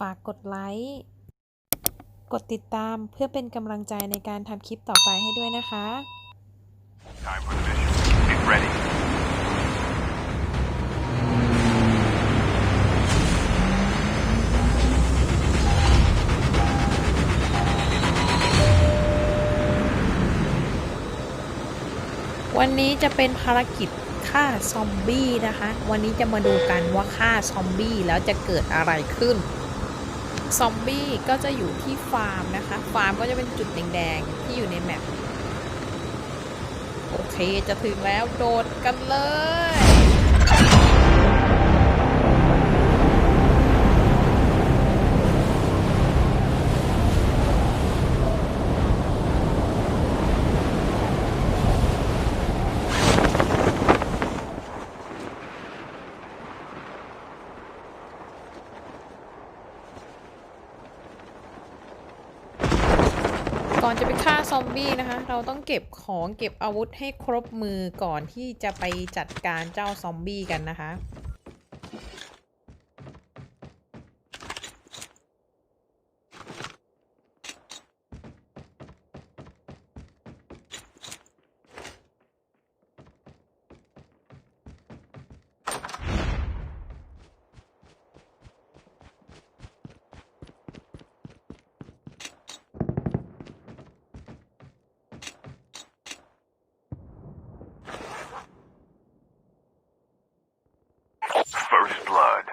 ฝากกดไลค์ กดติดตามเพื่อเป็นกำลังใจในการทำคลิปต่อไปให้ด้วยนะคะ Time for the mission. Get ready. วันนี้จะเป็นภารกิจฆ่าซอมบี้นะคะ วันนี้จะมาดูกันว่าฆ่าซอมบี้แล้วจะเกิดอะไรขึ้น ซอมบี้ก็จะอยู่ที่ฟาร์มนะคะ ฟาร์มก็จะเป็นจุดแดงๆที่อยู่ในแมปโอเคจะถึงแล้วโดดกันเลย ก่อนจะไปฆ่าซอมบี้นะคะ เราต้องเก็บของเก็บอาวุธให้ครบมือก่อนที่จะไปจัดการเจ้าซอมบี้กันนะคะ First blood.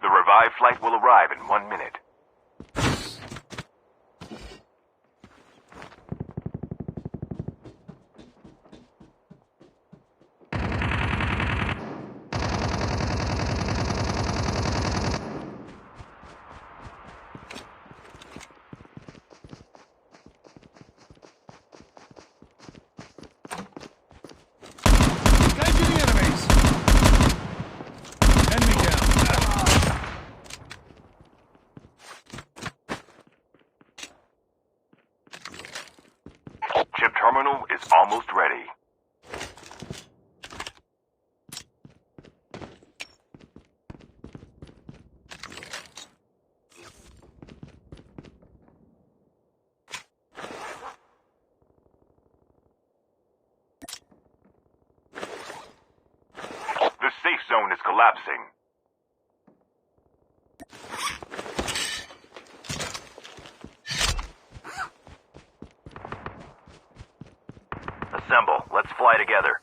The revived flight will arrive in one minute. Almost ready. The safe zone is collapsing. Assemble. Let's fly together.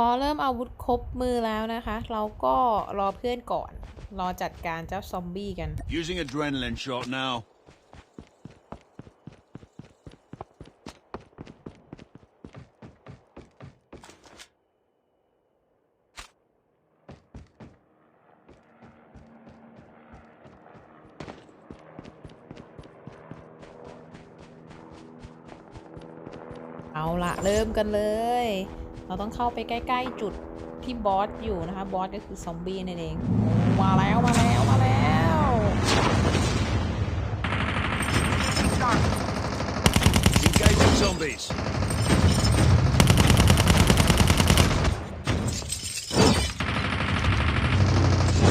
พอเริ่มอาวุธครบมือแล้วนะคะ เราก็รอเพื่อนก่อน รอจัดการเจ้าซอมบี้กัน Using adrenaline shot now. เอาละเริ่มกันเลย เราต้องเข้าไปใกล้ ๆ จุดที่บอสอยู่นะคะ บอสก็คือซอมบี้นั่นเอง มาแล้วมาแล้วมาแล้ว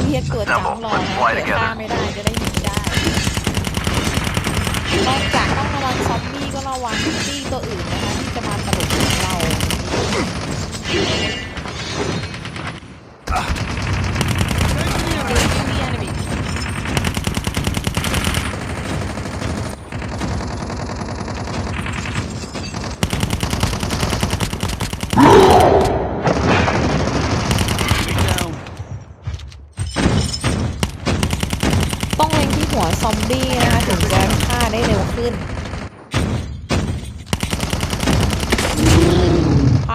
เรียกตัวจังรอนะเดี๋ยฆ่าไม่ได้จะได้ยิงได้นอกจากต้องระวังซอมบี้ก็ระวังตี้ตัวอื่นนะคะที่จะมาตลบของเรา Thank you.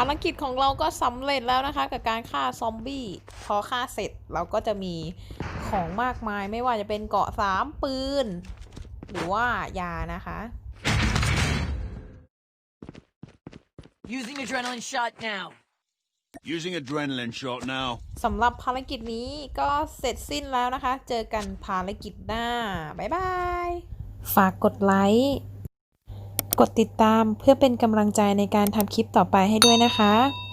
ารกิจของเราก็สำเร็จแล้วนะคะ กับการฆ่าซอมบี้พอฆ่าเสร็จเราก็จะมีของมากมายไม่ว่าจะเป็นเกราะสามปืน หรือว่ายานะคะ Using adrenaline shot now. Using adrenaline shot now. สำหรับภารกิจนี้ก็เสร็จสิ้นแล้วนะคะ เจอกันภารกิจหน้า บ๊ายบาย ฝากกดไลค์ กดติดตามเพื่อเป็นกำลังใจในการทำคลิปต่อไปให้ด้วยนะคะ